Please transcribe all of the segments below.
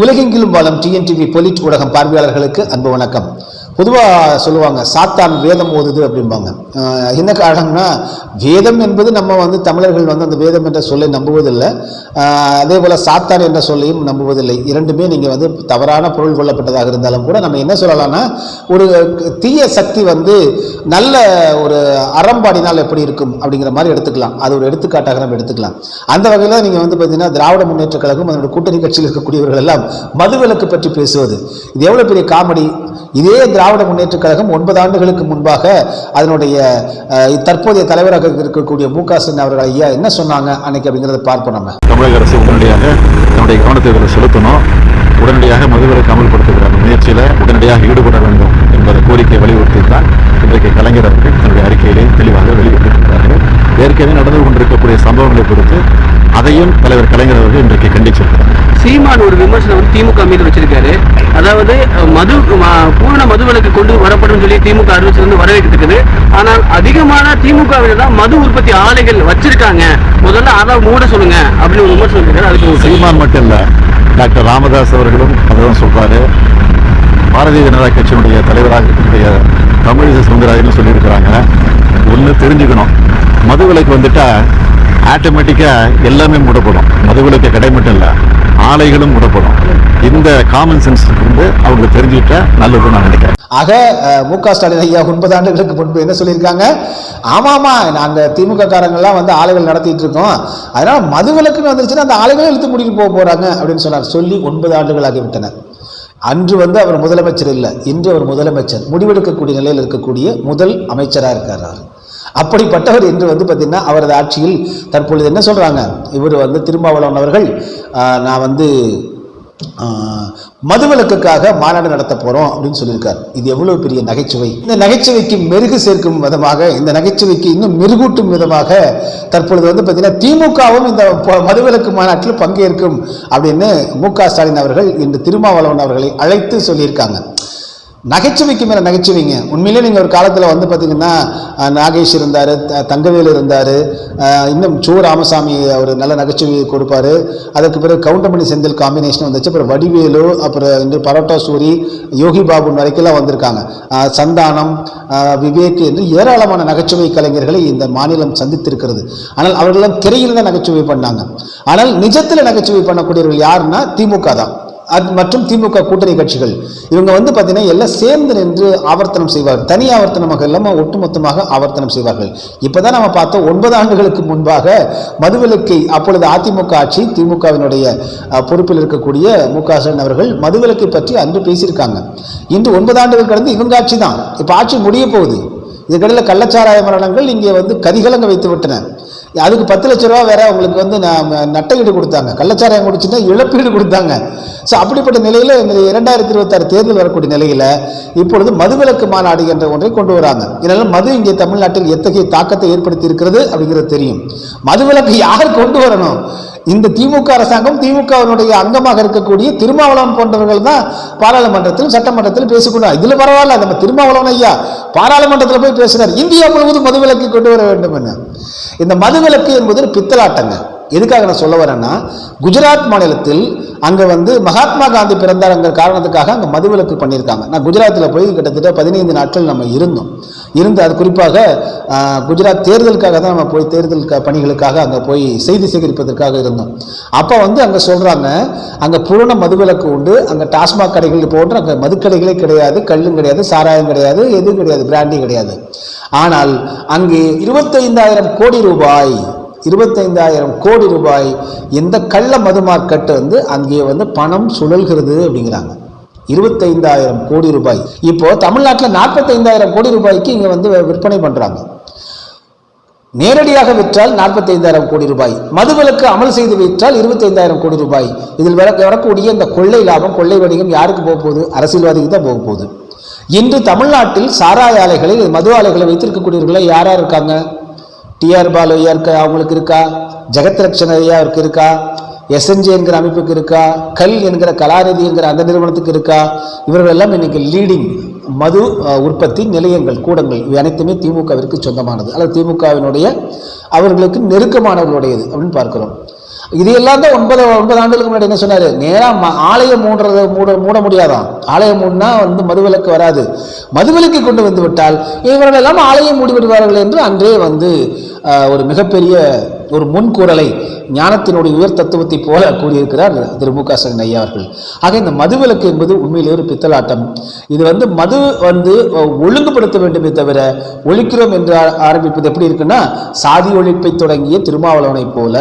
உலகெங்கிலும் வாழும் டிஎன்டிவி பொலிட் ஊடகம் பார்வையாளர்களுக்கு அன்பு வணக்கம். பொதுவாக சொல்லுவாங்க சாத்தான் வேதம் ஓதுது அப்படிம்பாங்க. என்ன காரணம்னா வேதம் என்பது நம்ம வந்து தமிழர்கள் வந்து அந்த வேதம் என்ற சொல்லை நம்புவதில்லை. அதே போல் சாத்தான் என்ற சொல்லையும் நம்புவதில்லை. இரண்டுமே நீங்கள் வந்து தவறான பொருள் கொள்ளப்பட்டதாக இருந்தாலும் கூட நம்ம என்ன சொல்லலாம்னா ஒரு தீய சக்தி வந்து நல்ல ஒரு அறம்பாடினால் எப்படி இருக்கும் அப்படிங்கிற மாதிரி எடுத்துக்கலாம். அது ஒரு எடுத்துக்காட்டாக நம்ம எடுத்துக்கலாம். அந்த வகையில் நீங்கள் வந்து பார்த்தீங்கன்னா திராவிட முன்னேற்ற கழகம் அதனுடைய கூட்டணி கட்சியில் இருக்கக்கூடியவர்கள் எல்லாம் மதுவிலக்கு பற்றி பேசுவது. இது எவ்வளோ பெரிய காமெடி. இதே திராவிட முன்னேற்ற கழகம் ஒன்பது ஆண்டுகளுக்கு முன்பாக அதனுடைய தற்போதைய தலைவராக இருக்கக்கூடிய மு க ஸ்டாலின் அவர்கள் ஐயா என்ன சொன்னாங்க அன்னைக்கு அப்படிங்கிறத பார்ப்போம் நம்ம. தமிழக அரசு உடனடியாக தன்னுடைய கவனத்தை இதில் செலுத்தணும். உடனடியாக மதுவிலக்கு அமல்படுத்துகிற முயற்சியில் உடனடியாக ஈடுபட வேண்டும் என்பதை கோரிக்கை வலியுறுத்தி தான் இன்றைக்கு கலைஞர் அவர்கள் தன்னுடைய அறிக்கையிலே தெளிவாக வெளியிட்டிருக்கிறார்கள். ஏற்கனவே நடந்து கொண்டிருக்கக்கூடிய சம்பவங்களை குறித்து அதையும் தலைவர் கலைஞர் அவர்கள் இன்றைக்கு கண்டிச்சிருக்கிறார். சீமான் ஒரு விமர்சனம் வந்து திமுக மீது வச்சிருக்காரு. அதாவது மது பூரண மதுவிலக்கு கொண்டு வரப்படும் சொல்லி திமுக அறிவிச்சு வந்து வரவேற்கிறது ஆனால் அதிகமான திமுகவில் தான் மது உற்பத்தி ஆலைகள் வச்சிருக்காங்க. முதல்ல அதை மூட சொல்லுங்க அப்படின்னு ஒரு விமர்சனம் இருக்காரு அதுக்கு சீமான் மட்டும் இல்லை டாக்டர் ராமதாஸ் அவர்களும் அதான் சொல்றாரு. பாரதிய ஜனதா கட்சியினுடைய தலைவராக இருக்கக்கூடிய தமிழிசை சவுந்தரராஜன் சொல்லியிருக்கிறாங்க. ஒன்று தெரிஞ்சுக்கணும். மதுவிலக்கு வந்துட்டா ஆட்டோமேட்டிக்காக எல்லாமே மூடப்படும். மதுவிலக்கு கடை மட்டும் இல்லை. ஆலைகளும் விடப்படும் இந்த காமன் சென்ஸ் வந்து அவங்க தெரிஞ்சுக்கிட்டா நல்லதுன்னு நான் நினைக்கிறேன். ஆக மு க ஸ்டாலின் ஐயா ஒன்பது ஆண்டுகளுக்கு முன்பு என்ன சொல்லியிருக்காங்க? ஆமாமா நாங்கள் திமுக காரங்கள்லாம் வந்து ஆலைகள் நடத்திட்டு இருக்கோம். அதனால மதுவிலக்குன்னு வந்துருச்சுன்னா அந்த ஆலைகளை இழுத்து முடிக்கிட்டு போக போறாங்க அப்படின்னு சொன்னார். சொல்லி ஒன்பது ஆண்டுகள் ஆகிவிட்டன அன்று வந்து அவர் முதலமைச்சர் இல்லை. இன்று அவர் முதலமைச்சர். முடிவெடுக்கக்கூடிய நிலையில் இருக்கக்கூடிய முதல் அமைச்சராக இருக்கார் அப்படிப்பட்டவர் என்று வந்து பார்த்தீங்கன்னா அவரது ஆட்சியில் தற்பொழுது என்ன சொல்கிறாங்க இவர் வந்து திருமாவளவன் அவர்கள் நான் வந்து மதுவிலக்குக்காக மாநாடு நடத்த போகிறோம் அப்படின்னு சொல்லியிருக்கார். இது எவ்வளோ பெரிய நகைச்சுவை. இந்த நகைச்சுவைக்கு மெருகு சேர்க்கும் விதமாக இந்த நகைச்சுவைக்கு இன்னும் மெருகூட்டும் விதமாக தற்பொழுது வந்து பார்த்தீங்கன்னா திமுகவும் இந்த மதுவிலக்கு மாநாட்டில் பங்கேற்கும் அப்படின்னு மு க ஸ்டாலின் அவர்கள் இன்று திருமாவளவன் அவர்களை அழைத்து சொல்லியிருக்காங்க. நகைச்சுவைக்கு மேலே நகைச்சுவைங்க. உண்மையிலே நீங்கள் ஒரு காலத்தில் வந்து பார்த்தீங்கன்னா நாகேஷ் இருந்தார் தங்கவேல் இருந்தார் இன்னும் சோ. ராமசாமி அவர் நல்ல நகைச்சுவை கொடுப்பார். அதுக்கு பிறகு கவுண்டமணி செந்தில் காம்பினேஷன் வந்துச்சு. அப்புறம் வடிவேலு அப்புறம் இன்று பரோட்டா சூரி யோகி பாபு வரைக்கெல்லாம் வந்திருக்காங்க. சந்தானம் விவேக் என்று ஏராளமான நகைச்சுவை கலைஞர்களை இந்த மாநிலம் சந்தித்திருக்கிறது. ஆனால் அவர்களெல்லாம் திரையில் தான் நகைச்சுவை பண்ணாங்க. ஆனால் நிஜத்தில் நகைச்சுவை பண்ணக்கூடியவர்கள் யாருன்னா திமுக தான். மற்றும் திமுக கூட்டணி கட்சிகள். இவங்க வந்து பார்த்தீங்கன்னா எல்லாம் சேர்ந்து நின்று ஆவர்த்தனம் செய்வார்கள். தனி ஆவர்த்தனமாக இல்லாமல் ஒட்டுமொத்தமாக ஆவர்த்தனம் செய்வார்கள். இப்போதான் நம்ம பார்த்தோம் ஒன்பது ஆண்டுகளுக்கு முன்பாக மதுவிலக்கை அப்பொழுது அதிமுக ஆட்சி திமுகவினுடைய அஹ், பொறுப்பில் இருக்கக்கூடிய மு க ஸ்டாலின் அவர்கள் மதுவிலக்கை பற்றி அன்று பேசியிருக்காங்க. இன்று ஒன்பது ஆண்டுகள் கடந்து இவங்க ஆட்சி தான். இப்போ ஆட்சி முடிய போகுது. இதுக்கடையில் கள்ளச்சாராய மரணங்கள் இங்கே வந்து கதிகலங்க வைத்து விட்டன. அதுக்கு பத்து லட்ச ரூபா வேற அவங்களுக்கு வந்து நான் நட்டஈடு கொடுத்தாங்க. கள்ளச்சாராயம் குடிச்சுன்னா இழப்பீடு கொடுத்தாங்க. ஸோ அப்படிப்பட்ட நிலையில் இரண்டாயிரத்தி இருபத்தாறு தேர்தல் வரக்கூடிய நிலையில் இப்பொழுது மதுவிலக்கு மாநாடு என்ற ஒன்றை கொண்டு வராங்க. இதனால் மது இங்கே தமிழ்நாட்டில் எத்தகைய தாக்கத்தை ஏற்படுத்தி இருக்கிறது அப்படிங்கிறது தெரியும். மதுவிலக்கு யார் கொண்டு வரணும்? இந்த திமுக அரசாங்கம் திமுகவினுடைய அங்கமாக இருக்கக்கூடிய திருமாவளவன் போன்றவர்கள் தான் பாராளுமன்றத்தில் சட்டமன்றத்தில் பேசிக்கொண்டார் இதுல பரவாயில்ல நம்ம திருமாவளவன் ஐயா பாராளுமன்றத்தில் போய் பேசினார். இந்தியா முழுவதும் மதுவிலக்கு கொண்டு வர வேண்டும் என்ன? இந்த மதுவிலக்கு என்பது ஒரு பித்தலாட்டங்க. எதுக்காக நான் சொல்ல வரேன்னா குஜராத் மாநிலத்தில் அங்கே வந்து மகாத்மா காந்தி பிறந்தாருங்கிற காரணத்துக்காக அங்கே மதுவிலக்கு பண்ணியிருக்காங்க. நான் குஜராத்தில் போய் கிட்டத்தட்ட பதினைந்து நாட்கள் நம்ம இருந்தோம். இருந்து அது குறிப்பாக குஜராத் தேர்தலுக்காக தான் நம்ம போய் தேர்தல் பணிகளுக்காக அங்கே போய் செய்தி சேகரிப்பதற்காக இருந்தோம். அப்போ வந்து அங்கே சொல்கிறாங்க அங்கே பூரண மதுவிலக்கு உண்டு. அங்கே டாஸ்மாக் கடைகள் போன்ற அங்கே மதுக்கடைகளே கிடையாது கல்லும் கிடையாது சாராயம் கிடையாது எதுவும் கிடையாது பிராண்டி கிடையாது. ஆனால் அங்கே இருபத்தைந்தாயிரம் கோடி ரூபாய் இருபத்தைந்தாயிரம் கோடி ரூபாய் இந்த கள்ள மது மார்க்கெட்டு வந்து அங்கே வந்து பணம் சுழல்கிறது அப்படிங்கிறாங்க. இருபத்தைந்தாயிரம் கோடி ரூபாய். இப்போ தமிழ்நாட்டில் நாற்பத்தைந்தாயிரம் கோடி ரூபாய்க்கு இங்கே வந்து விற்பனை பண்ணுறாங்க நேரடியாக விற்றால் நாற்பத்தைந்தாயிரம் கோடி ரூபாய். மதுவிலக்கு அமல் செய்து விற்றால் இருபத்தைந்தாயிரம் கோடி ரூபாய். இதில் வர வரக்கூடிய இந்த கொள்ளை லாபம் கொள்ளை வணிகம் யாருக்கு போக போகுது? அரசியல்வாதிக்கு தான் போக போகுது. இன்று தமிழ்நாட்டில் சாராய ஆலைகளில் மது ஆலைகளை வைத்திருக்கக்கூடியவர்களை யார் யார் இருக்காங்க? டிஆர் பாலு ஐயா இருக்கா? அவங்களுக்கு இருக்கா? ஜெகத் ரக்ஷன் ஐயா அவருக்கு இருக்கா எஸ்என்ஜி என்கிற அமைப்புக்கு இருக்கா? கல் என்கிற கலாநிதி என்கிற அந்த நிறுவனத்துக்கு இருக்கா? இவர்கள் எல்லாம் இன்னைக்கு லீடிங் மது உற்பத்தி நிலையங்கள் கூடங்கள் இவை அனைத்துமே திமுகவிற்கு சொந்தமானது. அல்லது திமுகவினுடைய அவர்களுக்கு நெருக்கமானவர்களுடையது அப்படின்னு பார்க்கிறோம். இது எல்லாம் தான் ஒன்பது ஒன்பது ஆண்டுகளுக்கு முன்னாடி என்ன சொன்னார்? நேராக ம- ஆலயம் மூடுறத மூட மூட முடியாதாம் ஆலயம் மூடினா வந்து மதுவிலக்கு வராது. மதுவிலக்கு கொண்டு வந்து விட்டால் இவர்கள் எல்லாம் ஆலயம் மூடி விடுவார்கள் என்று அன்றே வந்து ஒரு மிகப்பெரிய ஒரு முன்கூறலை ஞானத்தினுடைய உயர் தத்துவத்தை போல கூறியிருக்கிறார் திரு மு க ஸ்டாலின் ஐயா அவர்கள். ஆக இந்த மதுவிலக்கு என்பது உண்மையிலே ஒரு பித்தலாட்டம். இது வந்து மது வந்து ஒழுங்குபடுத்த வேண்டுமே தவிர ஒழிக்கிறோம் என்று ஆரம்பிப்பது எப்படி இருக்குன்னா சாதி ஒழிப்பை தொடங்கிய திருமாவளவனைப் போல.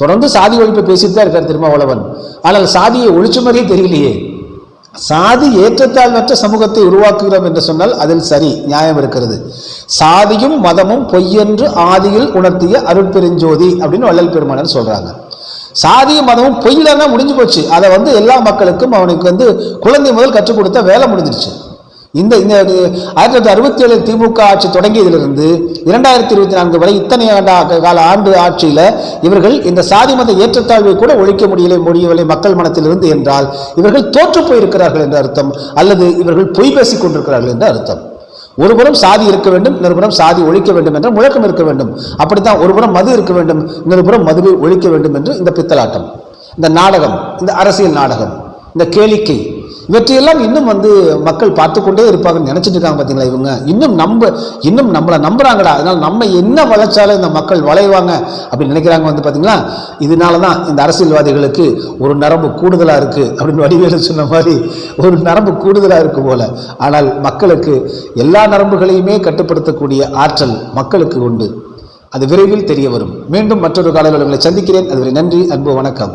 தொடர்ந்து சாதி ஒழிப்பை பேசிட்டு தான் இருக்கார் திருமாவளவன் ஆனால் சாதியை ஒழிச்ச மாதிரியே தெரியலையே. சாதி ஏற்றத்தாழ்வற்ற சமூகத்தை உருவாக்குகிறோம் என்று சொன்னால் அதில் சரி நியாயம் இருக்கிறது. சாதியும் மதமும் பொய்யென்று ஆதியில் உணர்த்திய அருட்பெருஞ்சோதி அப்படின்னு வள்ளல் பெருமானன் சொல்றாங்க. சாதியும் மதமும் பொய்யிலன்னா முடிஞ்சு போச்சு. அதை வந்து எல்லா மக்களுக்கும் அவனுக்கு வந்து குழந்தை முதல் கற்றுக் கொடுத்த வேலை முடிஞ்சிருச்சு. இந்த இந்த ஆயிரத்தி தொள்ளாயிரத்தி அறுபத்தி ஏழு திமுக ஆட்சி தொடங்கியதிலிருந்து இரண்டாயிரத்தி இருபத்தி நான்கு வரை இத்தனை ஆண்டு கால ஆண்டு ஆட்சியில் இவர்கள் இந்த சாதி மத ஏற்றத்தாழ்வை கூட ஒழிக்க முடியலை முடியவில்லை மக்கள் மனத்திலிருந்து என்றால் இவர்கள் தோற்று போயிருக்கிறார்கள் என்ற அர்த்தம் அல்லது இவர்கள் பொய் பேசிக் கொண்டிருக்கிறார்கள் என்ற அர்த்தம். ஒருபுறம் சாதி இருக்க வேண்டும் இன்னொருபுறம் சாதி ஒழிக்க வேண்டும் என்ற முழக்கம் இருக்க வேண்டும். அப்படித்தான் ஒருபுறம் மது இருக்க வேண்டும் இன்னொருபுறம் மதுவை ஒழிக்க வேண்டும் என்று இந்த பித்தலாட்டம். இந்த நாடகம் இந்த அரசியல் நாடகம் இந்த கேளிக்கை இவற்றையெல்லாம் இன்னும் வந்து மக்கள் பார்த்து கொண்டே இருப்பாங்கன்னு நினைச்சிட்டு இருக்காங்க பார்த்தீங்களா இவங்க? இன்னும் நம்ப இன்னும் நம்மளை நம்புறாங்கடா. அதனால நம்ம என்ன வளைச்சாலும் இந்த மக்கள் வளைவாங்க அப்படின்னு நினைக்கிறாங்க வந்து பார்த்தீங்களா இதனால தான் இந்த அரசியல்வாதிகளுக்கு ஒரு நரம்பு கூடுதலாக இருக்குது அப்படின்னு வடிவேலு சொன்ன மாதிரி ஒரு நரம்பு கூடுதலாக இருக்கு போல. ஆனால் மக்களுக்கு எல்லா நரம்புகளையுமே கட்டுப்படுத்தக்கூடிய ஆற்றல் மக்களுக்கு உண்டு. அது விரைவில் தெரிய வரும். மீண்டும் மற்றொரு காலையில் உங்களை சந்திக்கிறேன். அதுவரை நன்றி அன்பு வணக்கம்.